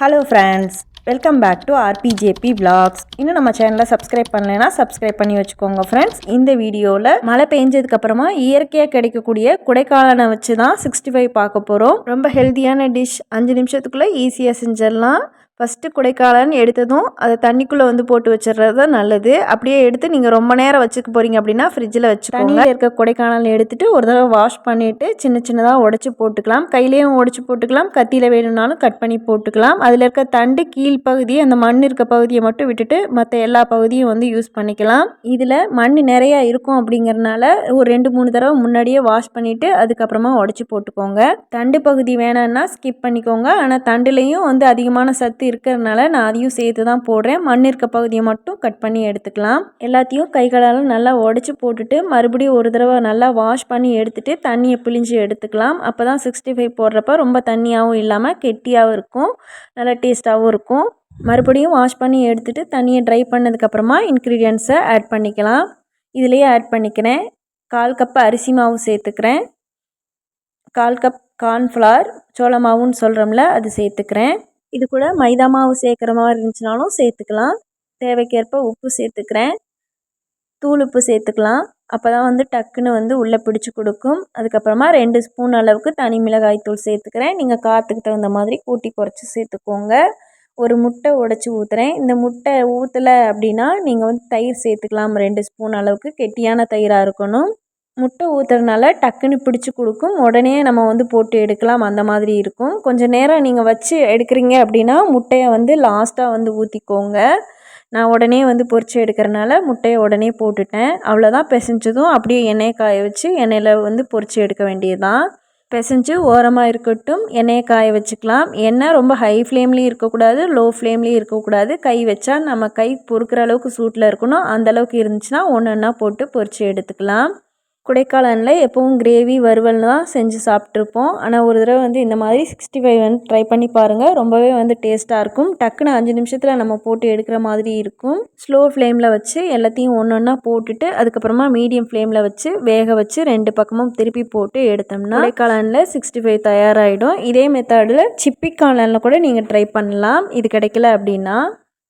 Hello friends welcome back to RPJP vlogs. இன்னும் நம்ம சேனலை சப்ஸ்கிரைப் பண்ணலைன்னா சப்ஸ்கிரைப் பண்ணி வச்சுக்கோங்க ஃப்ரெண்ட்ஸ் இந்த வீடியோவில் மழை பெஞ்சதுக்கு அப்புறமா இயற்கையாக கிடைக்கக்கூடிய குடைக்காலனை வச்சு தான் சிக்ஸ்டி ஃபைவ் பார்க்க போகிறோம் ரொம்ப ஹெல்த்தியான டிஷ் அஞ்சு நிமிஷத்துக்குள்ளே ஈஸியாக செஞ்சிடலாம். ஃபஸ்ட்டு குடைக்காலன் எடுத்ததும் அதை தண்ணிக்குள்ளே வந்து போட்டு வச்சிடுறது தான் நல்லது. அப்படியே எடுத்து நீங்கள் ரொம்ப நேரம் வச்சுக்க போகிறீங்க அப்படின்னா ஃப்ரிட்ஜில் வச்சு தண்ணியில் இருக்க கொடைக்கானல் எடுத்துகிட்டு ஒரு தடவை வாஷ் பண்ணிவிட்டு சின்ன சின்னதாக உடச்சி போட்டுக்கலாம். கையிலையும் உடச்சி போட்டுக்கலாம். கத்தியில் வேணும்னாலும் கட் பண்ணி போட்டுக்கலாம். அதில் இருக்க தண்டு கீழ்ப்பகுதி அந்த மண் இருக்க பகுதியை மட்டும் விட்டுட்டு மற்ற எல்லா பகுதியும் வந்து யூஸ் பண்ணிக்கலாம். இதில் மண் நிறையா இருக்கும் அப்படிங்கிறனால ஒரு ரெண்டு மூணு தடவை முன்னாடியே வாஷ் பண்ணிவிட்டு அதுக்கப்புறமா உடச்சி போட்டுக்கோங்க. தண்டு பகுதி வேணான்னா ஸ்கிப் பண்ணிக்கோங்க. ஆனால் தண்டுலேயும் வந்து அதிகமான சத்து இருக்கிறதுனால நான் அதையும் சேர்த்து தான் போடுறேன். மண் இருக்க பகுதியை மட்டும் கட் பண்ணி எடுத்துக்கலாம். எல்லாத்தையும் கைகளால் நல்லா உடச்சி போட்டுட்டு மறுபடியும் ஒரு தடவை நல்லா வாஷ் பண்ணி எடுத்துகிட்டு தண்ணியை பிழிஞ்சு எடுத்துக்கலாம். அப்போ தான் சிக்ஸ்டி ஃபைவ் போடுறப்ப ரொம்ப தண்ணியாகவும் இல்லாமல் கெட்டியாகவும் இருக்கும். நல்லா டேஸ்ட்டாகவும் இருக்கும். மறுபடியும் வாஷ் பண்ணி எடுத்துகிட்டு தண்ணியை ட்ரை பண்ணதுக்கப்புறமா இன்க்ரீடியன்ஸை ஆட் பண்ணிக்கலாம். இதுலேயே ஆட் பண்ணிக்கிறேன். கால் கப் அரிசி மாவு சேர்த்துக்கிறேன். கால் கப் கார்ன்ஃப்ளவர் சோள மாவுன்னு சொல்கிறோம்ல அது சேர்த்துக்கிறேன். இது கூட மைதா மாவு சேர்க்குற மாதிரி இருந்துச்சுனாலும் சேர்த்துக்கலாம். தேவைக்கேற்ப உப்பு சேர்த்துக்கிறேன். தூள் உப்பு சேர்த்துக்கலாம். அப்போ தான் வந்து டக்குன்னு வந்து உள்ளே பிடிச்சி கொடுக்கும். அதுக்கப்புறமா ரெண்டு ஸ்பூன் அளவுக்கு தனி மிளகாய் தூள் சேர்த்துக்கிறேன். நீங்கள் காற்றுக்கு தகுந்த மாதிரி கூட்டி குறைச்சி சேர்த்துக்கோங்க. ஒரு முட்டை உடச்சி ஊற்றுறேன் இந்த முட்டை ஊற்றலை அப்படின்னா நீங்கள் வந்து தயிர் சேர்த்துக்கலாம். ரெண்டு ஸ்பூன் அளவுக்கு கெட்டியான தயிராக இருக்கணும். முட்டை ஊற்றுறதுனால டக்குன்னு பிடிச்சி கொடுக்கும். உடனே நம்ம வந்து போட்டு எடுக்கலாம். அந்த மாதிரி இருக்கும். கொஞ்சம் நேரம் நீங்கள் வச்சு எடுக்கிறீங்க அப்படின்னா முட்டையை வந்து லாஸ்ட்டாக வந்து ஊற்றிக்கோங்க நான் உடனே வந்து பொரித்து எடுக்கிறனால முட்டையை உடனே போட்டுட்டேன். அவ்வளோதான் பிசைஞ்சதும் அப்படியே எண்ணெயை காய வச்சு எண்ணெயில் வந்து பொரித்து எடுக்க வேண்டியதுதான். பிசைஞ்சு ஓரமாக இருக்கட்டும். எண்ணெயை காய வச்சுக்கலாம். எண்ணெய் ரொம்ப ஹை ஃப்ளேம்லேயும் இருக்கக்கூடாது லோ ஃப்ளேம்லேயும் இருக்கக்கூடாது. கை வச்சா நம்ம கை பொறுக்கிற அளவுக்கு சூட்டில் இருக்கணும். அந்தளவுக்கு இருந்துச்சுன்னா ஒன்று ஒன்றா போட்டு பொரித்து எடுத்துக்கலாம். குடைக்காலனில் எப்போவும் கிரேவி வறுவல் தான் செஞ்சு சாப்பிட்ருப்போம் ஆனால் ஒரு தடவை வந்து இந்த மாதிரி சிக்ஸ்டி ஃபைவ் வந்து ட்ரை பண்ணி பாருங்கள் ரொம்பவே வந்து டேஸ்ட்டாக இருக்கும். டக்குன்னு அஞ்சு நிமிஷத்தில் நம்ம போட்டு எடுக்கிற மாதிரி இருக்கும். ஸ்லோ ஃப்ளேமில் வச்சு எல்லாத்தையும் ஒன்று ஒன்றா போட்டுட்டு அதுக்கப்புறமா மீடியம் ஃப்ளேமில் வச்சு வேக வச்சு ரெண்டு பக்கமும் திருப்பி போட்டு எடுத்தோம்னா கொடைக்கானலில் சிக்ஸ்டி ஃபைவ் தயாராகிடும் இதே மெத்தடில் சிப்பி காலனில் கூட நீங்கள் ட்ரை பண்ணலாம். இது கிடைக்கல அப்படின்னா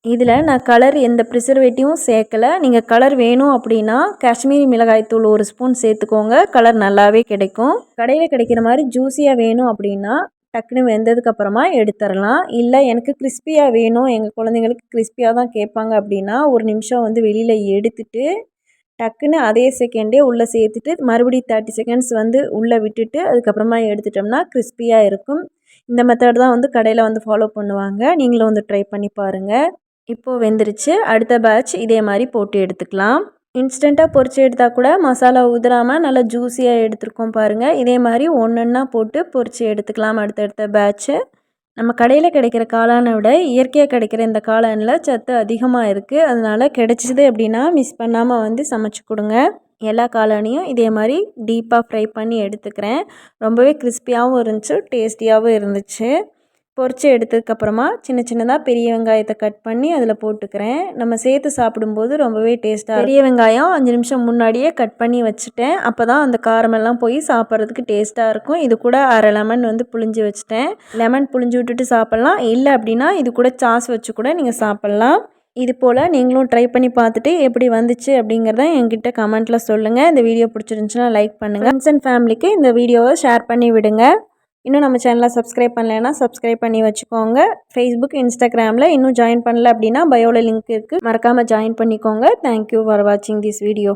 இதில் நான் கலர் எந்த ப்ரிசர்வேட்டிவும் சேர்க்கலை. நீங்கள் கலர் வேணும் அப்படின்னா காஷ்மீரி மிளகாய்த்தூள் ஒரு ஸ்பூன் சேர்த்துக்கோங்க. கலர் நல்லாவே கிடைக்கும். கடையில் கிடைக்கிற மாதிரி ஜூஸியாக வேணும் அப்படின்னா டக்குன்னு வெந்ததுக்கப்புறமா எடுத்துடலாம். இல்லை எனக்கு கிறிஸ்பியாக வேணும். எங்கள் குழந்தைங்களுக்கு கிறிஸ்பியாக தான் கேட்பாங்க அப்படின்னா ஒரு நிமிஷம் வந்து வெளியில் எடுத்துட்டு டக்குன்னு அதே செகண்டே உள்ளே சேர்த்துட்டு மறுபடியும் தேர்ட்டி செகண்ட்ஸ் வந்து உள்ளே விட்டுட்டு அதுக்கப்புறமா எடுத்துட்டோம்னா கிறிஸ்பியாக இருக்கும். இந்த மெத்தட் தான் வந்து கடையில் வந்து ஃபாலோ பண்ணுவாங்க. நீங்களும் வந்து ட்ரை பண்ணி பாருங்கள் இப்போது வெந்துருச்சு. அடுத்த பேட்ச் இதே மாதிரி போட்டு எடுத்துக்கலாம். இன்ஸ்டண்ட்டாக பொறிச்சு எடுத்தால் கூட மசாலா உதிராமல் நல்லா ஜூஸியாக எடுத்துருக்கோம் பாருங்கள் இதே மாதிரி ஒன்றா போட்டு பொறிச்சு எடுத்துக்கலாம் அடுத்தடுத்த பேட்ச்சு நம்ம கடையில் கிடைக்கிற காளானை விட இயற்கையாக கிடைக்கிற இந்த காளானில் சத்து அதிகமாக இருக்குது அதனால் கிடைச்சிது அப்படின்னா மிஸ் பண்ணாமல் வந்து சமைச்சு கொடுங்க. எல்லா காளானியும் இதே மாதிரி டீப்பாக ஃப்ரை பண்ணி எடுத்துக்கிறேன். ரொம்பவே கிறிஸ்பியாகவும் இருந்துச்சு டேஸ்டியாகவும் இருந்துச்சு. பொறிச்சு எடுத்ததுக்கப்புறமா சின்ன சின்னதாக பெரிய வெங்காயத்தை கட் பண்ணி அதில் போட்டுக்கிறேன். நம்ம சேர்த்து சாப்பிடும்போது ரொம்பவே டேஸ்ட்டாக பெரிய வெங்காயம் அஞ்சு நிமிஷம் முன்னாடியே கட் பண்ணி வச்சுட்டேன். அப்போ தான் அந்த காரமெல்லாம் போய் சாப்பிட்றதுக்கு டேஸ்ட்டாக இருக்கும். இது கூட அரை லெமன் வந்து புளிஞ்சு வச்சுட்டேன். லெமன் புளிஞ்சு விட்டுட்டு சாப்பிட்லாம். இல்லை அப்படின்னா இது கூட சாஸ் வச்சு கூட நீங்கள் சாப்பிட்லாம். இது போல் நீங்களும் ட்ரை பண்ணி பார்த்துட்டு எப்படி வந்துச்சு அப்படிங்கிறத என்கிட்ட கமெண்ட்டில் சொல்லுங்கள் இந்த வீடியோ பிடிச்சிருந்துச்சுன்னா லைக் பண்ணுங்கள் ஃப்ரெண்ட்ஸ் அண்ட் ஃபேமிலிக்கு இந்த வீடியோவை ஷேர் பண்ணி விடுங்க. இன்னும் நம்ம சேனலை சப்ஸ்கிரைப் பண்ணலைன்னா சப்ஸ்கிரைப் பண்ணி வச்சுக்கோங்க. ஃபேஸ்புக் இன்ஸ்டாகிராமில் இன்னும் ஜாயின் பண்ணல அப்படின்னா பயோவில் லிங்க் இருக்குது மறக்காமல் ஜாயின் பண்ணிக்கோங்க. தேங்க்யூ ஃபார் வாட்சிங் திஸ் வீடியோ